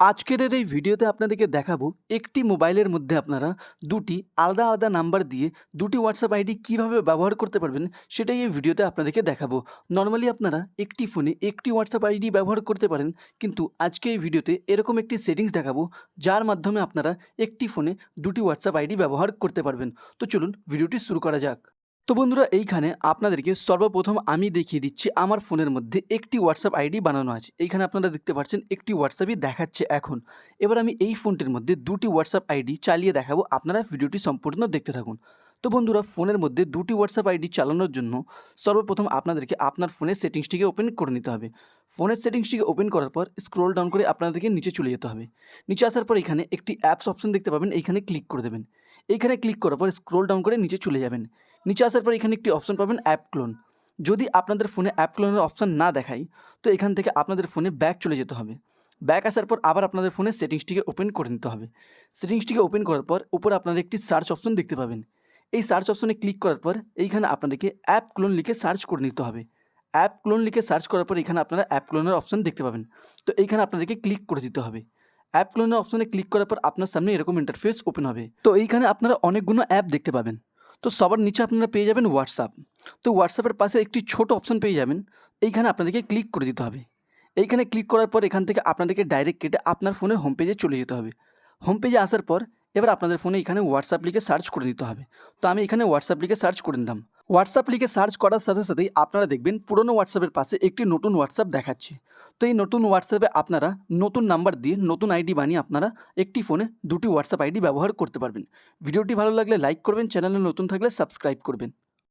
আজকের এই ভিডিওতে আপনাদেরকে দেখাবো একটি মোবাইলের মধ্যে আপনারা দুটি আলাদা আলাদা নাম্বার দিয়ে দুটি হোয়াটসঅ্যাপ আইডি কীভাবে ব্যবহার করতে পারবেন সেটাই এই ভিডিওতে আপনাদেরকে দেখাবো। নর্মালি আপনারা একটি ফোনে একটি হোয়াটসঅ্যাপ আইডি ব্যবহার করতে পারেন, কিন্তু আজকে এই ভিডিওতে এরকম একটি সেটিংস দেখাবো, যার মাধ্যমে আপনারা একটি ফোনে দুটি হোয়াটসঅ্যাপ আইডি ব্যবহার করতে পারবেন। তো চলুন, ভিডিওটি শুরু করা যাক। তো বন্ধুরা, এইখানে আপনাদেরকে সর্বপ্রথম আমি দেখিয়ে দিচ্ছি আমার ফোনের মধ্যে একটি হোয়াটসঅ্যাপ আইডি বানানো আছে। এইখানে আপনারা দেখতে পাচ্ছেন একটি হোয়াটসঅ্যাপই দেখাচ্ছে এখন। এবার আমি এই ফোনটির মধ্যে দুটি হোয়াটসঅ্যাপ আইডি চালিয়ে দেখাবো। আপনারা ভিডিওটি সম্পূর্ণ দেখতে থাকুন। তো বন্ধুরা, ফোনের মধ্যে দুটি হোয়াটসঅ্যাপ আইডি চালানোর জন্য সর্বপ্রথম আপনাদেরকে আপনার ফোনের সেটিংসটিকে ওপেন করে নিতে হবে। ফোনের সেটিংসটিকে ওপেন করার পর স্ক্রোল ডাউন করে আপনাদেরকে নিচে চলে যেতে হবে। নিচে আসার পর এখানে একটি অ্যাপস অপশন দেখতে পাবেন। এইখানে ক্লিক করে দেবেন। এইখানে ক্লিক করার পর স্ক্রোল ডাউন করে নিচে চলে যাবেন। নিচে আসার পর এখানে একটি অপশন পাবেন অ্যাপ ক্লোন যদি আপনাদের ফোনে অ্যাপ ক্লোনের অপশন না দেখায় তো এখান থেকে আপনাদের ফোনে ব্যাক চলে যেতে হবে। ব্যাক আসার পর আবার আপনাদের ফোনে সেটিংসটিকে ওপেন করে নিতে হবে। সেটিংসটিকে ওপেন করার পর উপরে আপনারা একটি সার্চ অপশন দেখতে পাবেন। এই সার্চ অপশনে ক্লিক করার পর এইখানে আপনাদেরকে অ্যাপ ক্লোন লিখে সার্চ করে নিতে হবে। অ্যাপ ক্লোন লিখে সার্চ করার পর এখানে আপনারা অ্যাপ ক্লোনের অপশন দেখতে পাবেন। তো এইখানে আপনাদেরকে ক্লিক করে দিতে হবে। অ্যাপ ক্লোনের অপশনে ক্লিক করার পর আপনার সামনে এরকম ইন্টারফেস ওপেন হবে। তো এইখানে আপনারা অনেকগুলো অ্যাপ দেখতে পাবেন। তো সবার নিচে আপনারা পেয়ে যাবেন হোয়াটসঅ্যাপ তো হোয়াটসঅ্যাপের পাশে একটি ছোট অপশন পেয়ে যাবেন। এইখানে আপনাদেরকে ক্লিক করে দিতে হবে। এইখানে ক্লিক করার পর এখান থেকে আপনাদেরকে ডাইরেক্ট কেটে আপনার ফোনের হোম পেজে চলে যেতে হবে। হোম পেজে আসার পর এবার আপনাদের ফোনে এখানে হোয়াটসঅ্যাপ লিখে সার্চ করে দিতে হবে। তো আমি এখানে হোয়াটসঅ্যাপ লিখে সার্চ করে নিলাম। হোয়াটসঅ্যাপ লিখে সার্চ করার সাথে সাথেই আপনারা দেখবেন পুরনো হোয়াটসঅ্যাপের পাশে একটি নতুন হোয়াটসঅ্যাপ দেখাচ্ছে। তো এই নতুন হোয়াটসঅ্যাপে আপনারা নতুন নাম্বার দিয়ে নতুন আইডি বানিয়ে আপনারা একটি ফোনে দুটি হোয়াটসঅ্যাপ আইডি ব্যবহার করতে পারবেন। ভিডিওটি ভালো লাগলে লাইক করবেন চ্যানেলে নতুন থাকলে সাবস্ক্রাইব করবেন।